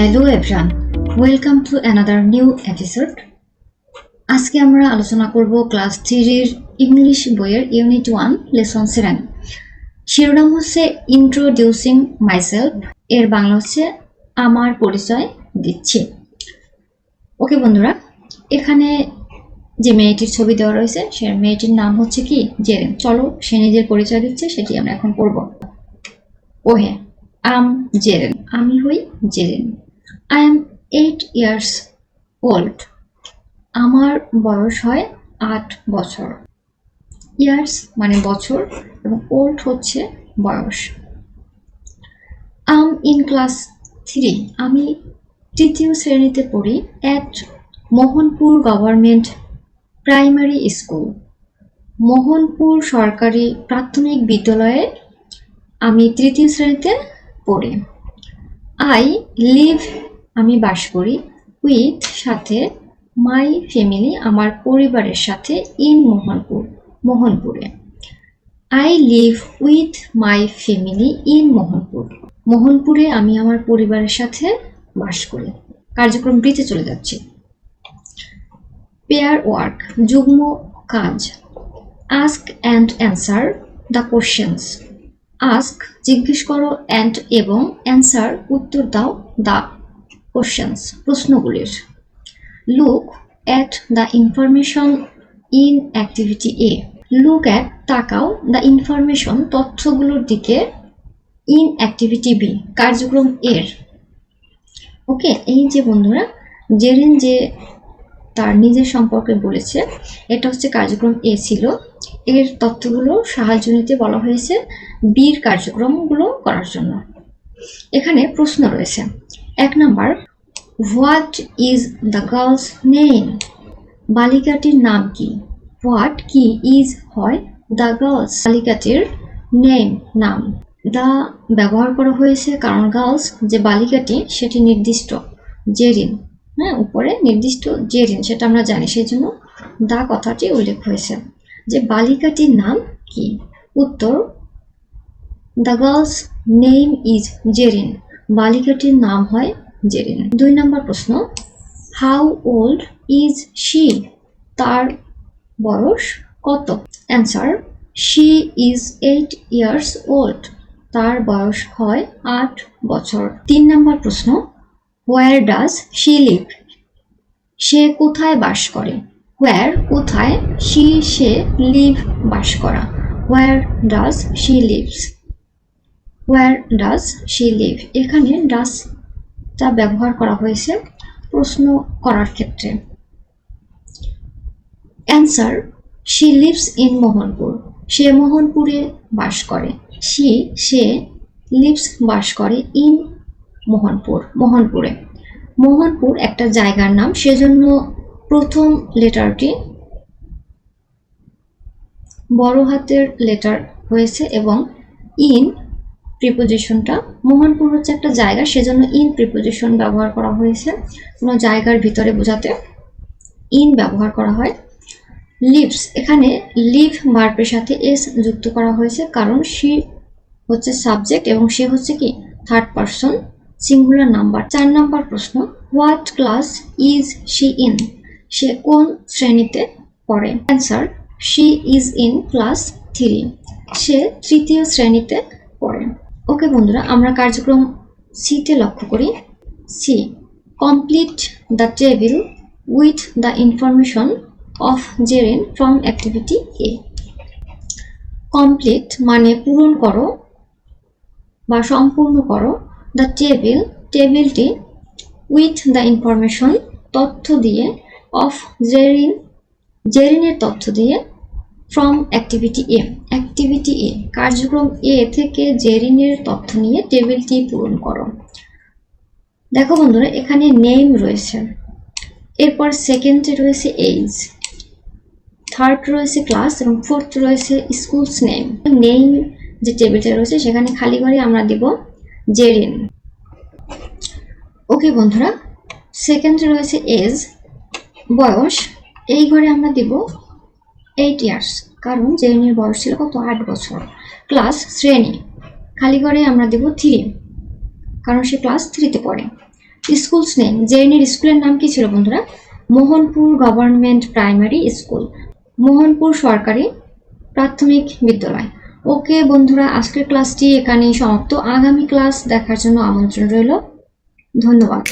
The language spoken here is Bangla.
Hello everyone welcome to another new episode আজকে আমরা আলোচনা করব ক্লাস থ্রির ইংলিশ বইয়ের ইউনিট ওয়ান লেসন সেভেন শিরোনাম হচ্ছে ইন্ট্রোডিউসিং মাইসেলফ এর বাংলা হচ্ছে আমার পরিচয় দিচ্ছি। ওকে বন্ধুরা, এখানে যে মেয়েটির ছবি দেওয়া রয়েছে, সে মেয়েটির নাম হচ্ছে কি? জেরেন চলো, সে নিজের পরিচয় দিচ্ছে, সেটি আমরা এখন পড়ব। ওহে আম জেরেন আমি হই Jerin I am eight years old আমার বয়স হয় আট বছর। ইয়ার্স মানে বছর এবং ওল্ড হচ্ছে বয়স। আম ইন ক্লাস থ্রি আমি তৃতীয় শ্রেণীতে পড়ি at Mohanpur government primary school Mohanpur সরকারি প্রাথমিক বিদ্যালয়ে আমি তৃতীয় শ্রেণীতে পড়ি। আই লিভ আমি বাস করি উইথ সাথে মাই ফ্যামিলি আমার পরিবারের সাথে in Mohanpur, মোহনপুরে। I live with my family in Mohanpur. মোহনপুরে আমি আমার পরিবারের সাথে বাস করি। কার্যক্রম বৃতে চলে যাচ্ছি। পেয়ার ওয়ার্ক যুগ্ম কাজ। Ask and answer the questions ask, জিজ্ঞেস করো অ্যান্ড এবং অ্যান্সার, উত্তর দাও the questions, প্রশ্নগুলির। Look at the information in activity A. Look at, তাকাও দ্য ইনফরমেশন তথ্যগুলোর দিকে ইন অ্যাক্টিভিটি বি, কার্যক্রম এর। ওকে, এই যে বন্ধুরা, জেরিন যে তার নিজের সম্পর্কে বলেছে। এটা হচ্ছে কার্যক্রম এ ছিল। এর তথ্যগুলো সাহায্য নিতে বলা হয়েছে বীর কার্যক্রমগুলো করার জন্য। এখানে প্রশ্ন রয়েছে। এক number, what is the girl's name? বালিকাটির নাম কি? হোয়াট কি ইজ হয় দ্য গার্লস? বালিকাটির নেম, নাম। দা ব্যবহার করা হয়েছে কারণ গার্লস যে বালিকাটি, সেটি নির্দিষ্ট, জেরিন। হ্যাঁ উপরে নির্দিষ্ট যে ঋণ সেটা আমরা জানি, সেই জন্য দা কথাটি উল্লেখ হয়েছে। যে বালিকাটির নাম কি? উত্তর the girl's name is Jerin বালিকাটির নাম হয় জেরিন দুই নম্বর প্রশ্ন হাউ ওল্ড ইজ শি তার বয়স কত? Answer she is eight years old তার বয়স হয় আট বছর। তিন নম্বর প্রশ্ন হোয়ার ডাজ শি লিভ সে কোথায় বাস করে? হোয়ার কোথায় শি সে লিভ বাস করা? Where does she lives where does she live এখানে ডাজটা ব্যবহার করা হয়েছে প্রশ্ন করার ক্ষেত্রে। Answer she lives in Mohanpur সে মোহনপুরে বাস করে। শি সে লিভস বাস করে ইন মোহনপুর, মোহনপুরে। মোহনপুর একটা জায়গার নাম, সেজন্য প্রথম লেটারটি বড় হাতের লেটার হয়েছে এবং ইন প্রিপোজিশনটা, মোহনপুর হচ্ছে একটা জায়গা, সেজন্য ইন প্রিপোজিশন ব্যবহার করা হয়েছে। কোনো জায়গার ভিতরে বোঝাতে ইন ব্যবহার করা হয়। লিভস, এখানে লিভ ভার্বের সাথে এস যুক্ত করা হয়েছে, কারণ সি হচ্ছে সাবজেক্ট এবং সে হচ্ছে কি? Third person. Singular number. চার নাম্বার প্রশ্ন what class is she in সে কোন শ্রেণীতে পড়ে? Answer she is in class three সে তৃতীয় শ্রেণীতে পড়ে। ওকে বন্ধুরা, আমরা কার্যক্রম সিতে লক্ষ্য করি। C complete the table with the information of Jerin from activity A complete মানে পূরণ করো বা সম্পূর্ণ করো দ্য টেবিল টেবিলটি উইথ দ্য ইনফরমেশন তথ্য দিয়ে অফ জেরিন জেরিনের তথ্য দিয়ে from activity A activity A কার্যক্রম এ থেকে জেরিনের তথ্য নিয়ে টেবিলটি পূরণ করো। দেখো বন্ধুরা, এখানে নেম রয়েছে। এরপর সেকেন্ডে রয়েছে এইজ থার্ড রয়েছে ক্লাস এবং ফোর্থ রয়েছে স্কুলস নেম নেম যে টেবিলটা রয়েছে, সেখানে খালি ঘরে আমরা দিব জেরিন। ওকে বন্ধুরা সেকেন্ডে রয়েছে এজ। বয়স, এই ঘরে আমরা দিব এইট ইয়ার্স কারণ জেরিনের বয়স ছিল কত? আট বছর। ক্লাস শ্রেণি, খালি ঘরে আমরা দেব থ্রি কারণ সে ক্লাস থ্রিতে পড়ে। স্কুলস নেম জেরিনের স্কুলের নাম কি ছিল বন্ধুরা? Mohanpur government primary school Mohanpur সরকারি প্রাথমিক বিদ্যালয়। ওকে বন্ধুরা আজকের ক্লাসটি এখানেই সমাপ্ত। আগামী ক্লাস দেখার জন্য আমন্ত্রণ রইল। ধন্যবাদ।